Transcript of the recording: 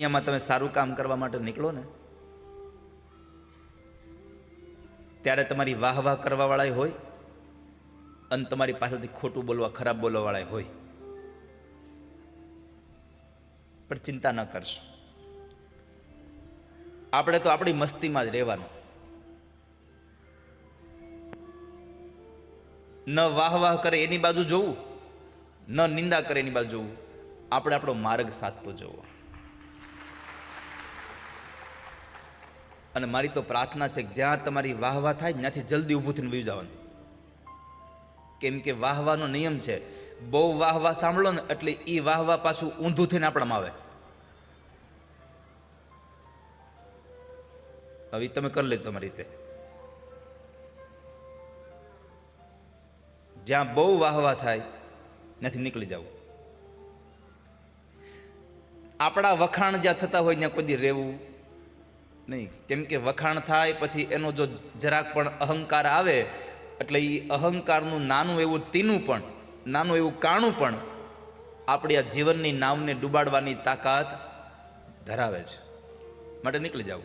દુનિયામાં તમે સારું કામ કરવા માટે નીકળો ને, ત્યારે તમારી વાહ વાહ કરવાવાળા હોય અને તમારી પાછળથી ખોટું બોલવા, ખરાબ બોલવાવાળા હોય. પણ ચિંતા ન કરશો. આપણે તો આપણી મસ્તીમાં જ રહેવાનું. ન વાહ વાહ કરે એની બાજુ જોવું, ન નિંદા કરે એની બાજુ જોવું. આપણે આપણો માર્ગ સાધતો જોવો. અને મારી તો પ્રાર્થના છે કે જ્યાં તમારી વાહ વાહ થાય, ત્યાંથી જલ્દી ઊભું થઈને વયું જવાનું. કેમ કે વાહવાનો નિયમ છે, બહુ વાહ વાહ સાંભળો ને એટલે એ વાહ વાહ પાછું ઊંધું થઈને આપણામાં આવે. હવે તમે કરી લેજો તમારી રીતે. જ્યાં બહુ વાહ વાહ થાય, ત્યાંથી નીકળી જવું આપણા વખાણ જ્યાં થતા હોય, ત્યાં કોઈ રહેવું નહીં. કેમ કે વખાણ થાય, પછી એનો જો જરાક પણ અહંકાર આવે, એટલે એ અહંકારનું નાનું એવું તીનું પણ, નાનું એવું કાણું પણ આપણી આ જીવનની નાવને ડૂબાડવાની તાકાત ધરાવે છે. માટે નીકળી જાવ